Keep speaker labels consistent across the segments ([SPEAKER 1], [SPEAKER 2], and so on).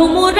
[SPEAKER 1] como un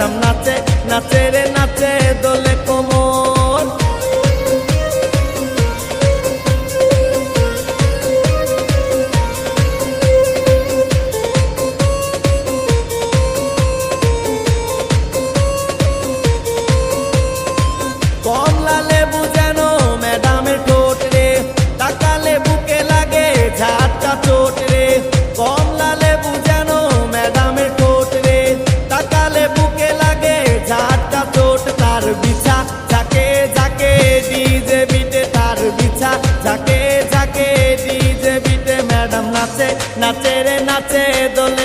[SPEAKER 1] madam নাচে নাচে রে বিছা যাকে যাকে ডিজে বিটে তার বিছা যাকে যাকে ডিজে বিটে ম্যাডাম নাচে নাচে রে নাচে দোলে।